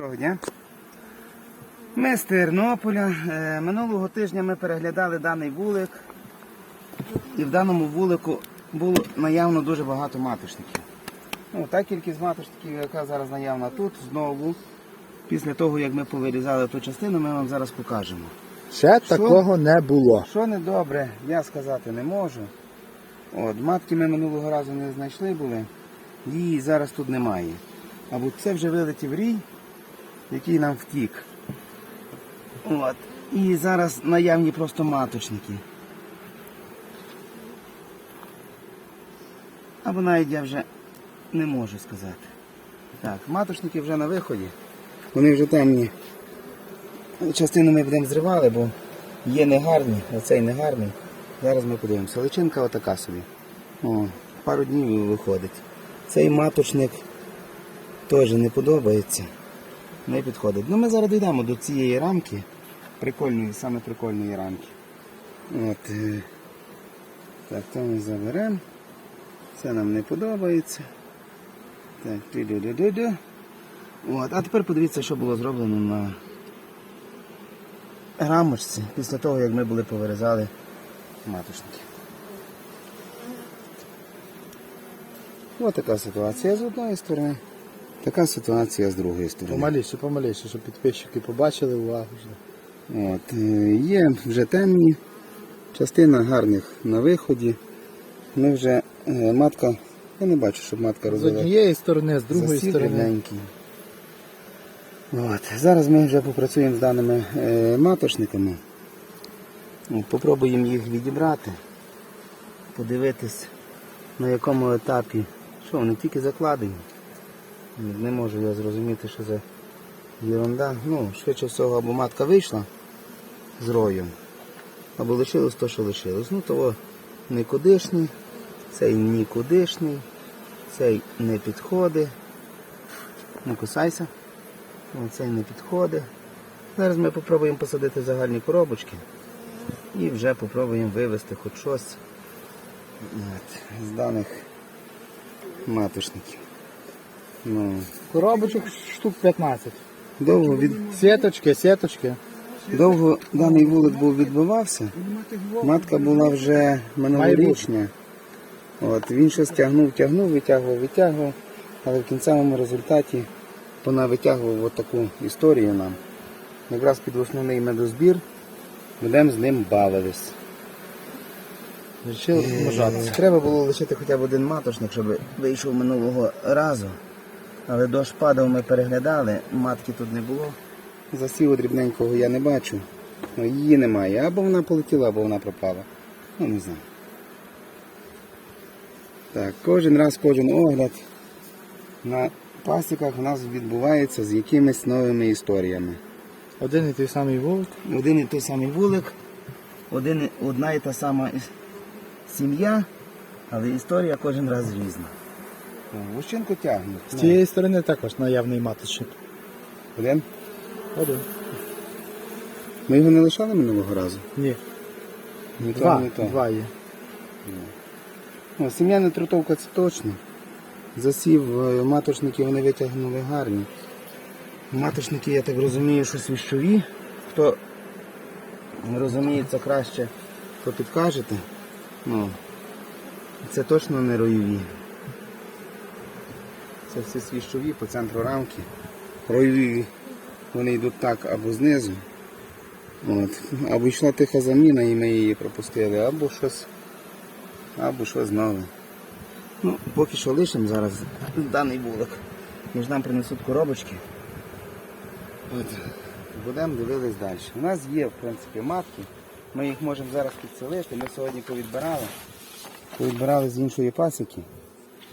Доброго дня. Ми з Тернополя. Е, Минулого тижня ми переглядали даний вулик. І в даному вулику було наявно дуже багато маточників. Ну, та кількість маточників, яка зараз наявна тут, знову, після того, як ми повирізали ту частину, ми вам зараз покажемо. Ще такого не було. Що недобре, я сказати не можу. От, матки ми минулого разу не знайшли були, її зараз тут немає. Або це вже вилетів рій, який нам втік. От. І зараз наявні просто маточники. Або навіть я вже не можу сказати. Так, маточники вже на виході. Вони вже темні. Частину ми будемо зривали, бо є негарні, а цей негарний. Зараз ми подивимося. Личинка отака собі. О, пару днів виходить. Цей маточник теж не подобається. Не підходить. Ну ми зараз дійдемо до цієї рамки. Прикольної, саме прикольної рамки. От. е, Так, то ми заберемо. Це нам не подобається. Так, тю-ду-ду-ду-ду. От, а тепер подивіться, що було зроблено на рамочці після того, як ми були повирізали маточники. Ось така ситуація з одної сторони, така ситуація з другої сторони. Помаліше, помаліше, щоб підписчики побачили увагу. От, е, є вже темні, частина гарних на виході. Ми вже е, матка, я не бачу, щоб матка З однієї сторони, з другої Засів сторони. рівненький. От. Зараз ми вже попрацюємо з даними е, маточниками. Попробуємо їх відібрати, подивитись, на якому етапі. Що, вони тільки закладені. Не можу я зрозуміти, що за ерунда. Ну, швидше всього, або матка вийшла з роєм, або лишилось то, що лишилось. Ну, того нікудишній, цей нікудишній, цей не підходить. Не кусайся. Оцей не підходить. Зараз ми спробуємо посадити загальні коробочки і вже спробуємо вивести хоч щось з даних маточників. Ну, Коробочок штук 15. довго, від, Сіточки, сіточки. довго даний вулик був відбивався. Матка була вже минулорічня. От, він щось тягнув, тягнув, витягував, витягував, але в кінцевому результаті вона витягувала таку історію нам. Якраз під основний медозбір будемо з ним бавились. Вирішили. Треба було лишити хоча б один маточник, щоб вийшов минулого разу. Але дощ падав, ми переглядали, матки тут не було. Засіву дрібненького я не бачу. Ну, Її немає. Або вона полетіла, або вона пропала. Ну, не знаю. Так, кожен раз, кожен огляд на пасіках у нас відбувається з якимись новими історіями. Один і той самий вулик. Один і той самий вулик, один, одна і та сама сім'я, але історія кожен раз різна. О, Вущинку тягнуть. З цієї сторони також наявний маточник. Один. Один. Ми його не лишали минулого разу? Ні. Ні то, Два. ні то. Два є. О, сім'я не трутовка це точно. Засів е, маточники вони витягнули гарні. Маточники, я так розумію, що свіщові. Хто розуміється краще, то підкажете. Ну, це точно не роєві. Це всі свіщові по центру рамки. Роєві вони йдуть так або знизу. От. Або йшла тиха заміна і ми її пропустили, або щось, або щось нове. Ну, поки що лишимо зараз даний вулик. Між нам принесуть коробочки. От. Будемо дивитись далі. У нас є, в принципі, матки. Ми їх можемо зараз підселити. Ми сьогодні повідбирали. Повідбирали з іншої пасіки.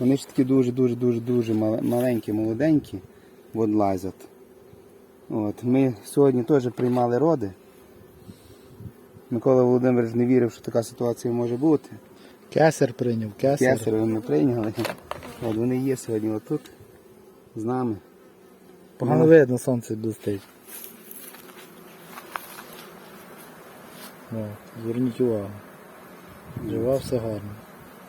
Вони ж такі дуже-дуже-дуже-дуже маленькі, молоденькі, лазять. От. Ми сьогодні теж приймали роди. Микола Володимирович не вірив, що така ситуація може бути. Кесар прийняв, кесар. Кесарів ми прийняли. От вони є сьогодні отут з нами. Погано видно, сонце блистить. Зверніть увагу. Жива все гарно.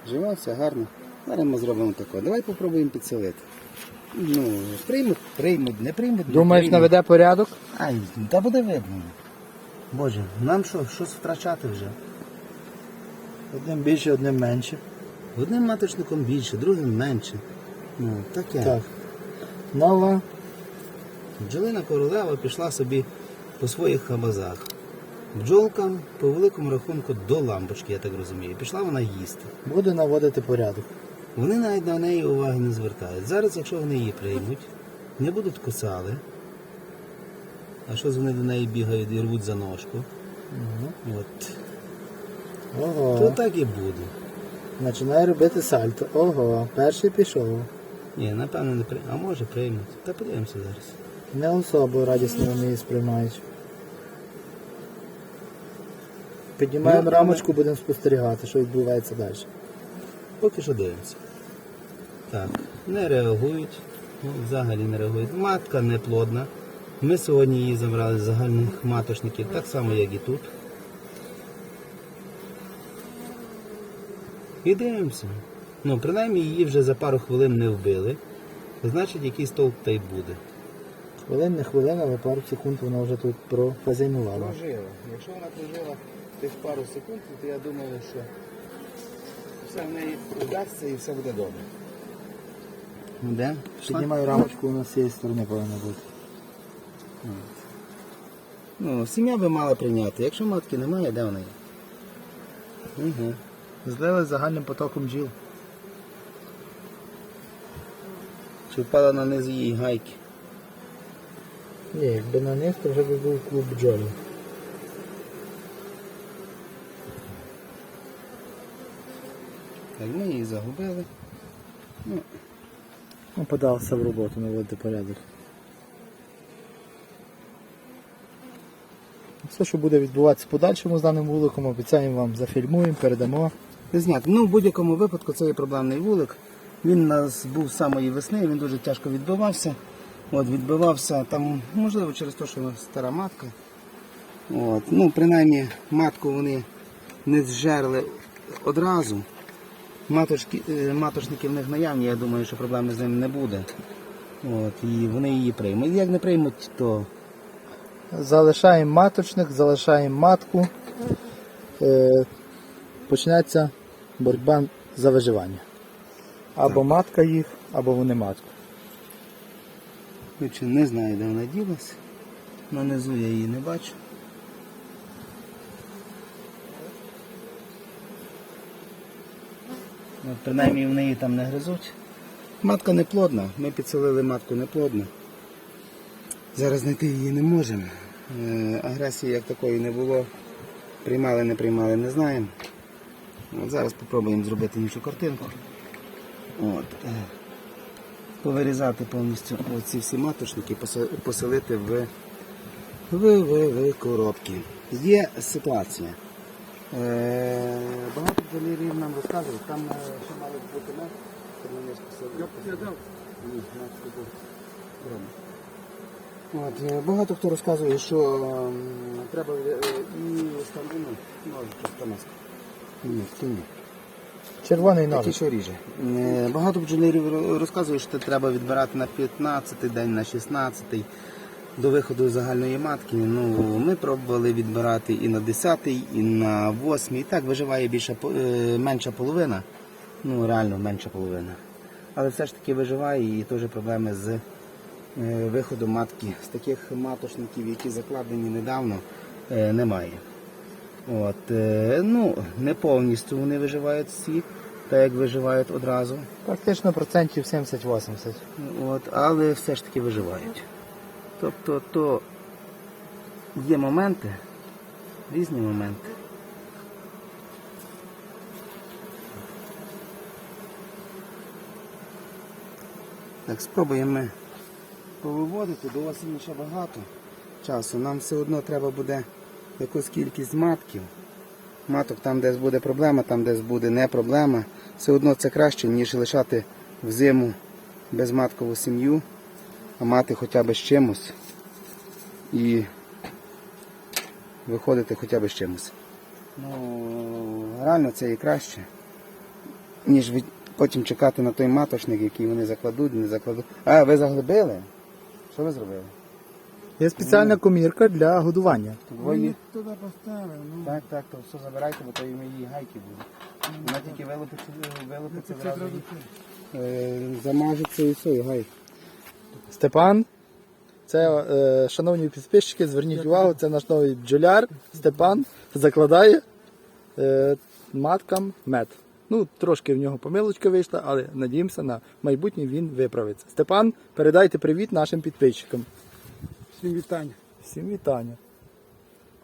Жива, все гарно. Зараз ми зробимо таке. Давай попробуємо підселити. Ну, приймуть, приймуть, не приймуть. не Думаєш, приймуть. наведе порядок? Ай, та буде видно. Боже, нам що, щось втрачати вже? Одним більше, одним менше. Одним маточником більше, другим менше. Ну, таке. Так. Нова. Бджолина королева пішла собі по своїх хабазах. Бджолкам по великому рахунку до лампочки, я так розумію. Пішла вона їсти. Буде наводити порядок. Вони навіть на неї уваги не звертають. Зараз, якщо вони її приймуть, не будуть кусали. А що вони до неї бігають і рвуть за ножку? От. То так і буде. Починає робити сальто. Ого, перший пішов. Ні, напевно не приймуть. А може приймуть. Та подивимося зараз. Не особо радісно вони її сприймають. Піднімаємо Ну, рамочку, будемо спостерігати, що відбувається далі. Поки що дивимося. Так, не реагують. Ну, взагалі не реагують. Матка не плодна. Ми сьогодні її забрали з загальних маточників, так само, як і тут. І дивимося. Ну, принаймні її вже за пару хвилин не вбили. Значить, якийсь толк та й буде. Хвилин не хвилин, але пару секунд вона вже тут прохазяйнувала. Прожила. Якщо вона прожила тих пару секунд, то я думаю, що все в неї вдасться і все буде добре. Де? Піднімаю рамочку, у нас з цієї сторони повинна бути. Ну, сім'я би мала прийняти. Якщо матки немає, де вона є? Угу. Злили загальним потоком бджіл. Чи впала на низ її гайки? Ні, якби на них, то вже би був клуб бджолів. Так, ми її загубили. Ну, подався в роботу наводити порядок. Все, що буде відбуватися в подальшому з даним вуликом, обіцяємо вам зафільмуємо, передамо. Зняти. Ну, в будь-якому випадку це є проблемний вулик. Він у нас був з самої весни, він дуже тяжко відбивався. От, відбивався там, можливо, через те, що у нас стара матка. От, ну, принаймні, матку вони не зжерли одразу. Маточки, е, маточники в них наявні, я думаю, що проблеми з ними не буде. От, і вони її приймуть. Як не приймуть, то Залишаємо маточник, залишаємо матку. Е, почнеться боротьба за виживання. Або матка їх, або вони матку. Не знаю, де вона ділась. Нанизу я її не бачу. От, принаймні вони її там не гризуть. Матка не плодна. Ми підселили матку не плодну. Зараз знайти її не можемо. Е, Агресії як такої не було. Приймали, не приймали, не знаємо. Зараз спробуємо зробити іншу картинку. От. е, повирізати повністю оці всі маточники, поселити в, в, в, в коробки. Є ситуація. Е, багато бджолярів нам розказують, там е, ще мали бути мед, щоб на них посадити. Ні, мед тут був. От, е, багато хто розказує, що треба і станину, ну. Ні. Червоний Такий, нож. що ріже. Багато бджолярів ро- розказує, що треба відбирати на 15-й день, на 16-й до виходу загальної матки. Ну, ми пробували відбирати і на 10-й, і на 8-й. І так виживає більше, е, менша половина. Ну, реально менша половина. Але все ж таки виживає і теж проблеми з е, виходом матки. З таких матошників, які закладені недавно, е, немає. От, ну, не повністю вони виживають всі, так як виживають одразу. Практично процентів 70-80. От, але все ж таки виживають. Тобто, то є моменти, різні моменти. Так, спробуємо повиводити, до осені ще багато часу. Нам все одно треба буде якусь кількість матків. Маток там, десь буде проблема, там десь буде не проблема. Все одно це краще, ніж лишати в зиму безматкову сім'ю, мати хоча б з чимось і виходити хоча б з чимось. Ну, реально це і краще, ніж Потім чекати на той маточник, який вони закладуть, не закладуть. А, ви заглибили? Що ви зробили? Є спеціальна комірка для годування. Двоє. Туди поставив, ну. Так, так, то все забирайте, бо то і її гайки будуть. Вона тільки вилупиться, вилупиться зразу. е, Замажеться і все, і гай. Степан. Це, е, шановні підписчики, зверніть увагу, це наш новий бджоляр Степан закладає е, маткам мед. Ну, трошки в нього помилочка вийшла, але надіємося, на майбутнє він виправиться. Степан, передайте привіт нашим підписчикам. Всім вітання. Всім вітання.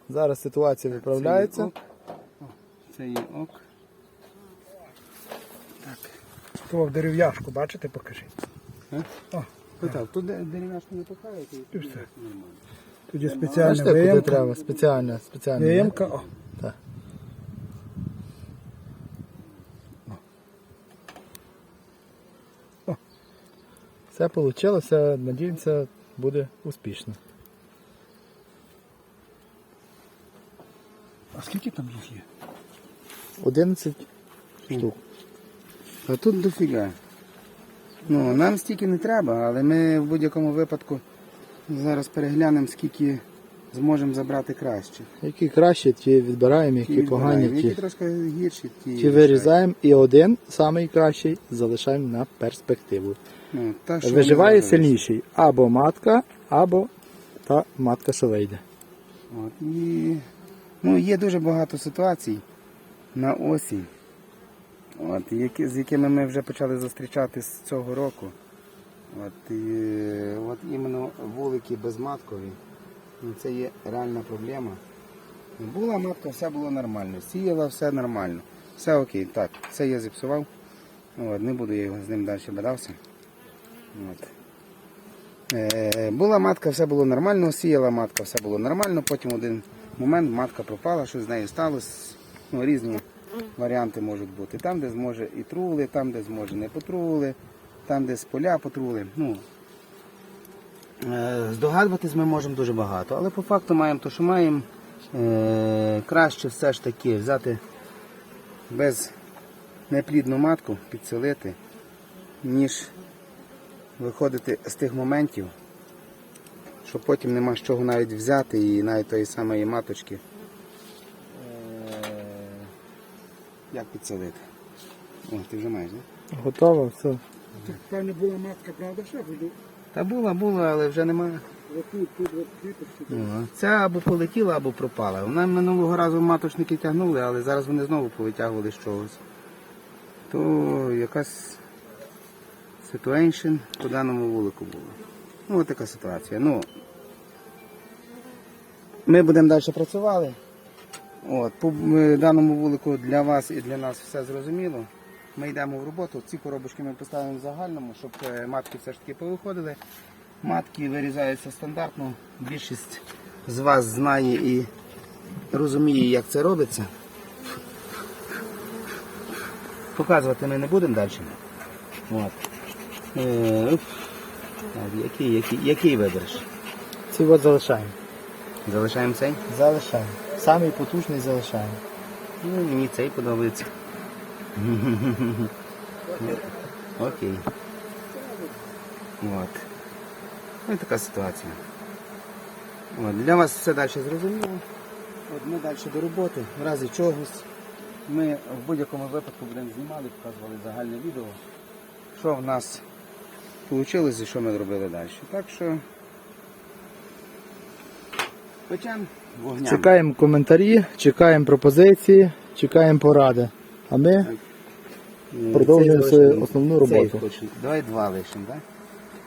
Зараз ситуація виправляється. Це є ок. О. То в дерев'яшку, бачите, покажи. Питав, тут де- дерев'яшку не пихаєте? І все. Нормально. Тут є Бачите, спеціальна куди виємка. треба? Спеціальна, спеціальна. Виємка, о. Так. О. Все вийшло, надіємося, буде успішно. А скільки там їх є? 11 штук. А тут дофіга. Ну, нам стільки не треба, але ми в будь-якому випадку зараз переглянемо, скільки зможемо забрати краще. Які кращі, ті відбираємо, які Ті погані, відбираємо. ті, трошки гірші, ті, ті вирізаємо і один, самий кращий, залишаємо на перспективу. Ну, та, що Виживає сильніший або матка, або та матка, що вийде. От, і, ну, є дуже багато ситуацій на осінь, от, які, з якими ми вже почали зустрічатись з цього року. От, і, от іменно вулики безматкові. Ну, це є реальна проблема. Була матка, все було нормально. Сіяла, все нормально. Все окей. Так, це я зіпсував. От, не буду я з ним далі бадався. От. Е, була матка, все було нормально, сіяла матка, все було нормально. Потім один момент матка пропала, що з нею сталося. Ну, різні варіанти можуть бути. Там, де зможе і трули, там, де зможе не потрули, там, де з поля потрули. Ну, е, здогадуватись ми можемо дуже багато, але по факту маємо те, що маємо. Е, краще все ж таки взяти без неплідну матку, підселити, ніж виходити з тих моментів, що потім нема з чого навіть взяти і навіть тої самої маточки. Е, Як підселити? О, ти вже маєш, не? Готово, все. Тут, певно, була матка, правда, ще буду. Та була, була, але вже немає. Тут, от квіточки. Ця або полетіла, або пропала. Вона минулого разу маточники тягнули, але зараз вони знову повитягували з чогось. То якась ситуація по даному вулику була. Ну, от така ситуація. Ну, ми будемо далі працювати. От, по е, даному вулику для вас і для нас все зрозуміло. Ми йдемо в роботу. Ці коробочки ми поставимо в загальному, щоб е, матки все ж таки повиходили. Матки вирізаються стандартно. Більшість з вас знає і розуміє, як це робиться. Показувати ми не будемо далі. От. Е, який, який, який вибереш? Ці от залишаємо. Залишаємо цей? Залишаємо. Самий потужний залишаємо. Ну, мені цей подобається. Окей. От. Ось така ситуація. От. Для вас все далі зрозуміло. От ми далі до роботи. В разі чогось. Ми в будь-якому випадку будемо знімали, показували загальне відео, що в нас вийшло і що ми зробили далі. Так що печем вогням. Чекаємо коментарі, чекаємо пропозиції, чекаємо поради. А ми Е, Продовжуємо свою основну роботу. Давай два лишимо, так?